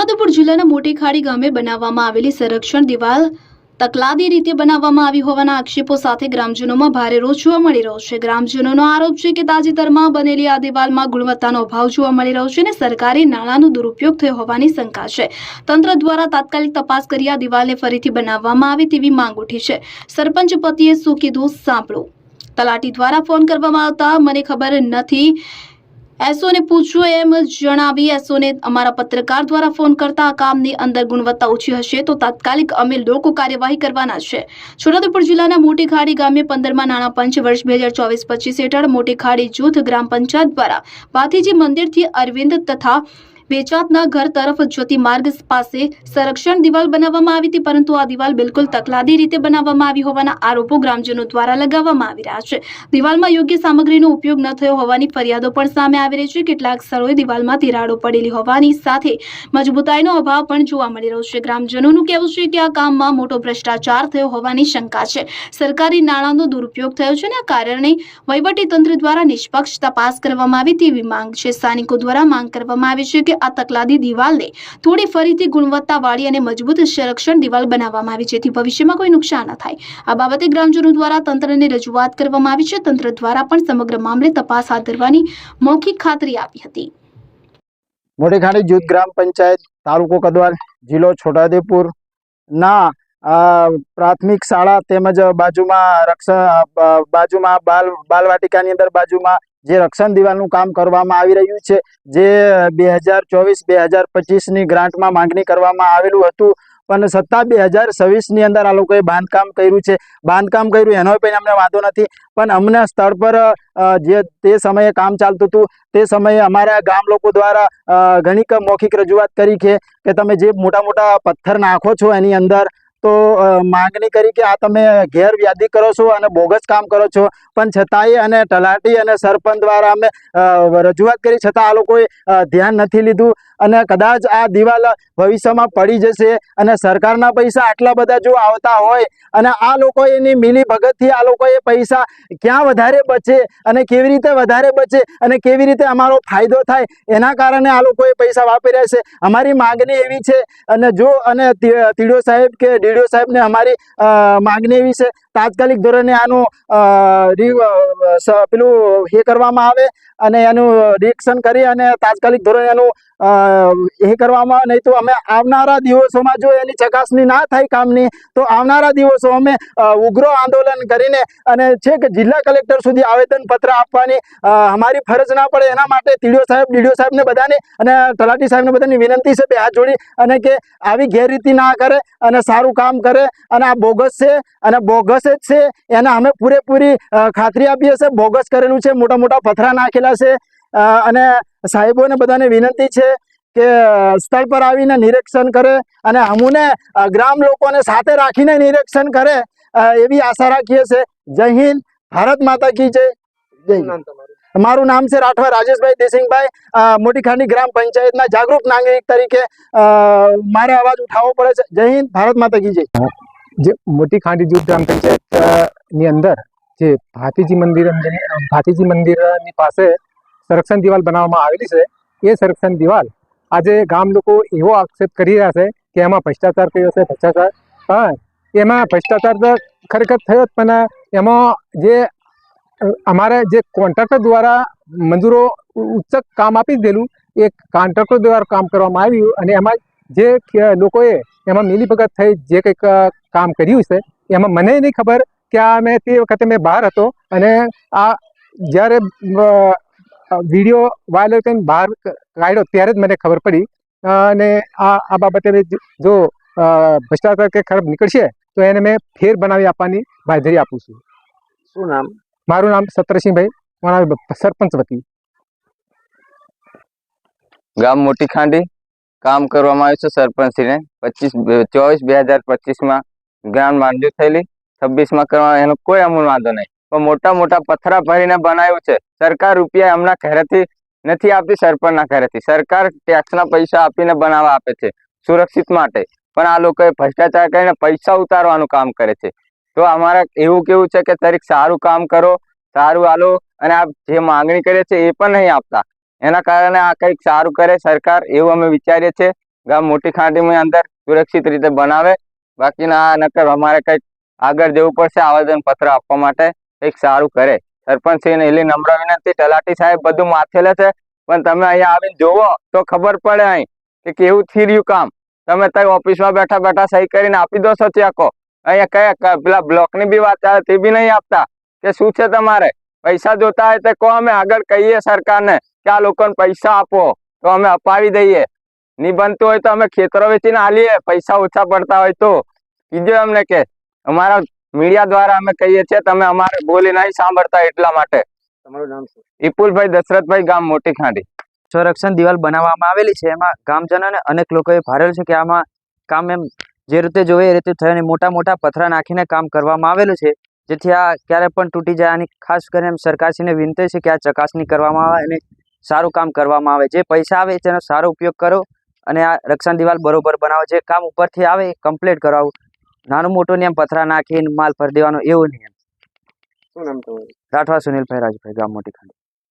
છોટાઉદેપુર જિલ્લાના મોટી ખાડી ગામે બનાવવામાં આવેલી સંરક્ષણ દિવાલ તકલાદી રીતે બનાવવામાં આવી હોવાના આક્ષેપો સાથે ગ્રામજનોમાં ભારે રોષ જોવા મળી રહ્યો છે. ગ્રામજનોનો આરોપ છે કે તાજેતરમાં બનેલી આ દિવાલમાં ગુણવત્તાનો અભાવ જોવા મળી રહ્યો છે અને સરકારી નાણાંનો દુરુપયોગ થયો હોવાની શંકા છે. તંત્ર દ્વારા તાત્કાલિક તપાસ કરી આ દિવાલને ફરીથી બનાવવામાં આવે તેવી માંગ ઉઠી છે. સરપંચ પતિએ શું કીધું સાંભળો. તલાટી દ્વારા ફોન કરવામાં આવતા મને ખબર નથી એસઓને પૂછ્યું એમ જણાવી એસઓને અમારા પત્રકાર દ્વારા ફોન કરતા આ કામની અંદર ગુણવત્તા ઓછી હશે તો તાત્કાલિક અમે લોકો કાર્યવાહી કરવાના છે. છોટાઉદેપુર જિલ્લાના મોટી ખાડી ગામે પંદરમાં નાણાં પંચ વર્ષ બે હજાર ચોવીસ પચીસ હેઠળ મોટી ખાડી જૂથ ગ્રામ પંચાયત દ્વારા ભાથીજી મંદિરથી અરવિંદ તથા વેચાતના ઘર તરફ જતી માર્ગ પાસે સંરક્ષણ દિવાલ બનાવવામાં આવી હતી, પરંતુ આ દિવાલ બિલકુલ તકલાદી રીતે બનાવવામાં આવી હોવાના આરોપો ગ્રામજનો દ્વારા લગાવવામાં આવી રહ્યા છે. દિવાલમાં યોગ્ય સામગ્રીનો ઉપયોગ ન થયો હોવાની ફરિયાદો પણ સામે આવી રહી છે. કેટલાક સ્થળોએ દિવાલમાં તિરાડો પડેલી હોવાની સાથે મજબૂતાઈનો અભાવ પણ જોવા મળી રહ્યો છે. ગ્રામજનોનું કહેવું છે કે આ કામમાં મોટો ભ્રષ્ટાચાર થયો હોવાની શંકા છે. સરકારી નાણાંનો દુરુપયોગ થયો છે આ કારણે વહીવટી તંત્ર દ્વારા નિષ્પક્ષ તપાસ કરવામાં આવી તેવી માંગ છે. સ્થાનિકો દ્વારા માંગ કરવામાં આવી છે કે આ તકલાદી દિવાલને થોડી ફરીથી ગુણવત્તાવાળી અને મજબૂત સંરક્ષણ દિવાલ બનાવવામાં આવી જેથી ભવિષ્યમાં કોઈ નુકસાન ન થાય. આ બાબતે ગ્રામજનો દ્વારા તંત્રને રજૂઆત કરવામાં આવી છે. તંત્ર દ્વારા પણ સમગ્ર મામલે તપાસ હાથ ધરવાની મૌખિક ખાતરી આપી હતી. મોટી ખાડી જૂથ ગ્રામ પંચાયત તાલુકો કદવાલ જિલ્લો છોટાઉદેપુર ના પ્રાથમિક શાળા તેમજ બાજુમાં રક્ષણ બાજુમાં બાલ, બાલવાટિકાની અંદર બાજુમાં જે રક્ષણ દિવાલનું કામ કરવામાં આવી રહ્યું છે, જે બે હજાર ચોવીસ, બે હજાર પચીસની ગ્રાન્ટમાં માંગણી કરવામાં આવેલું હતું. પણ સત્તા બે હજાર છવ્વીસની અંદર આ લોકોએ બાંધકામ કર્યું છે. બાંધકામ કર્યું એનો પણ અમને વાંધો નથી. પણ અમને સ્થળ પર જે તે સમયે કામ ચાલતું હતું, તે સમયે અમારા ગામ લોકો દ્વારા ઘણી મૌખિક રજૂઆત કરી છે કે તમે જે મોટા મોટા પથ્થર નાખો છો એની અંદર તો માંગણી કરી કે આ તમે ગેરવ્યાધિ કરો છો અને બોગસ કામ કરો છો. પણ છતાંય અને તલાટી અને સરપંચ દ્વારા અમે રજૂઆત કરી, છતાં આ લોકોએ ધ્યાન નથી લીધું. અને કદાચ આ દિવાલ ભવિષ્યમાં પડી જશે અને સરકારના પૈસા આટલા બધા જો આવતા હોય અને આ લોકો એની મિલી ભગતથી આ લોકોએ પૈસા ક્યાં વધારે બચે અને કેવી રીતે વધારે બચે અને કેવી રીતે અમારો ફાયદો થાય એના કારણે આ લોકોએ પૈસા વાપર્યા છે. અમારી માગણી એવી છે અને જો અને તીડો સાહેબ કે ડીડીઓ સાહેબને અમારી માગણી એવી છે. તાત્કાલિક ધોરણે આનું પેલું એ કરવામાં આવે અને એનું રિએક્શન કરી અને તાત્કાલિક ધોરણે એનું એ કરવામાં નહીં તો અમે આવનારા દિવસોમાં જો એની ચકાસણી ના થાય કામની, તો આવનારા દિવસો અમે ઉગ્ર આંદોલન કરીને અને છેક જિલ્લા કલેક્ટર સુધી આવેદન પત્ર આપવાની અમારી ફરજ ના પડે. એના માટે તીડીઓ સાહેબ, ડીડીઓ સાહેબને બધાને અને તલાટી સાહેબને બધાની વિનંતી છે બે હાથ જોડી અને કે આવી ગેરરીતિ ના કરે અને સારું કામ કરે અને આ બોગસ છે અને બોગસ જ છે. એને અમે પૂરેપૂરી ખાતરી આપીએ છીએ. બોગસ કરેલું છે. મોટા મોટા પથરા નાખેલા છે. અને સાહેબોને બધાને વિનંતી છે કે સ્થળ પર આવીને નિરીક્ષણ કરે અને અમુને ગ્રામ લોકોને સાથે રાખીને નિરીક્ષણ કરે એવી આશા રાખીએ છે. જય હિન્દ ભારત માતા કી જય. જય. મારું નામ છે રાઠવા રાજેશભાઈ દેસિંગભાઈ. મોટીખાંડી મોટી ખાંડી ગ્રામ પંચાયતના જાગૃત નાગરિક તરીકે અ, મારે અવાજ ઉઠાવવો પડે છે. જય હિન્દ ભારત માતા કી જય. જે મોટી ખાંડી જૂથ ગ્રામ પંચાયતની ની અંદર જે ભાતીજી મંદિર ભાતીજી મંદિરની પાસે સંરક્ષણ દિવાલ બનાવવામાં આવેલી છે. એ સંરક્ષણ દિવાલ આજે ગામ લોકો એવો આક્ષેપ કરી રહ્યા છે કે એમાં ભ્રષ્ટાચાર થયો છે, ભ્રષ્ટાચાર. પણ એમાં ભ્રષ્ટાચાર તો ખરેખર થયો જ, પણ એમાં જે અમારે જે કોન્ટ્રાક્ટર દ્વારા મંજૂરો ઉચ્ચક કામ આપી દીધેલું, એ કોન્ટ્રાક્ટર દ્વારા કામ કરવામાં આવ્યું અને એમાં જે લોકોએ એમાં મિલીભગત થઈ જે કંઈક કામ કર્યું છે, એમાં મને નહીં ખબર કે આ મેં તે વખતે મેં બહાર હતો અને આ જ્યારે વીડિયો વાયરલ કરીને બહાર કાઢ્યો ત્યારે જ મને ખબર પડી. અને આ આ બાબતે જો- જો ભ્રષ્ટાચાર કે ખરાબ નીકળશે તો એને મેં ફેર બનાવી આપવાની બાંધરી આપું છું. શું નામ? મારું નામ સત્રસિંહભાઈ મારા સરપંચ વતી. ગામ મોટી ખાંડી કામ કરવામાં આવ્યું છે સરપંચશ્રીને પચીસ ચોવીસ બે હજાર પચીસમાં ગ્રાન્ડ મંજૂર થયેલી. છવ્વીસમાં કરવા એનો કોઈ અમૂલ વાંધો નહીં. મોટા મોટા પથરા ભરીને બનાવ્યું છે. સરકાર રૂપિયા એમના ઘરેથી નથી આપતી, સરપંચના ઘરેથી. સરકાર ટેક્સના પૈસા આપીને બનાવવા આપે છે, સુરક્ષિત માટે. પણ આ લોકોએ ભ્રષ્ટાચાર કરીને પૈસા ઉતારવાનું કામ કરે છે. તો અમારે એવું કેવું છે કે તરીક સારું કામ કરો, સારું આલો, અને આ જે માંગણી કરીએ છીએ એ પણ નહીં આપતા. એના કારણે આ કંઈક સારું કરે સરકાર એવું અમે વિચારીએ છીએ. ગામ મોટી ખાંડીમાં અંદર સુરક્ષિત રીતે બનાવે. બાકીના આ નકર અમારે કંઈક આગળ જવું પડશે આવેદન પત્ર આપવા માટે. કંઈક સારું કરે. સરપંચશ્રીને એટલી નમ્ર વિનંતી, તલાટી સાહેબ બધું માથે લે છે પણ તમે અહીંયા આવીને જોવો તો ખબર પડે અહીં કે કેવું થઈ રહ્યું કામ. તમે ત્યાં ઓફિસમાં બેઠા બેઠા સહી કરીને આપી દો છો ચેકો અહીંયા કયા પેલા બ્લોકની બી વાત ચાલે તે બી નહીં આપતા. કે શું છે તમારે? પૈસા જોતા હોય તો કહો અમે આગળ કહીએ સરકારને કે આ લોકોને પૈસા આપો. તો અમે અપાવી દઈએ. નહીં બનતું હોય તો અમે ખેતરો વેચીને આલીએ પૈસા ઓછા પડતા હોય તો. કીધું અમને કે અમારા મીડિયા દ્વારા અમે કહીએ છીએ તમે અમારે બોલી નહીં સાંભળતા એટલા માટે. તમારું નામ શું? વિપુલભાઈ દશરથભાઈ ગામ મોટી ખાંડી. સંરક્ષણ દિવાલ બનાવવામાં આવેલી છે. એમાં ગામજનોને અનેક લોકોએ ભારેલ છે કે આમાં કામ એમ જે રીતે જોઈએ એ રીતે થયો અને મોટા મોટા પથરા નાખીને કામ કરવામાં આવેલું છે. જેથી આ ક્યારે પણ તૂટી જાય. આની ખાસ કરીને એમ સરકારશ્રીને વિનંતી છે કે આ ચકાસણી કરવામાં આવે અને સારું કામ કરવામાં આવે. જે પૈસા આવે તેનો સારો ઉપયોગ કરો અને આ રક્ષણ દિવાલ બરોબર બનાવો. જે કામ ઉપરથી આવે એ કમ્પ્લીટ કરાવું. નાનું મોટું ને એમ પથરા નાખીને માલ ભરી દેવાનો એવું નહીં એમ. શું નામ તમારું? રાઠવા સુનિલ રાજભાઈ ગામ મોટી ખાંડ.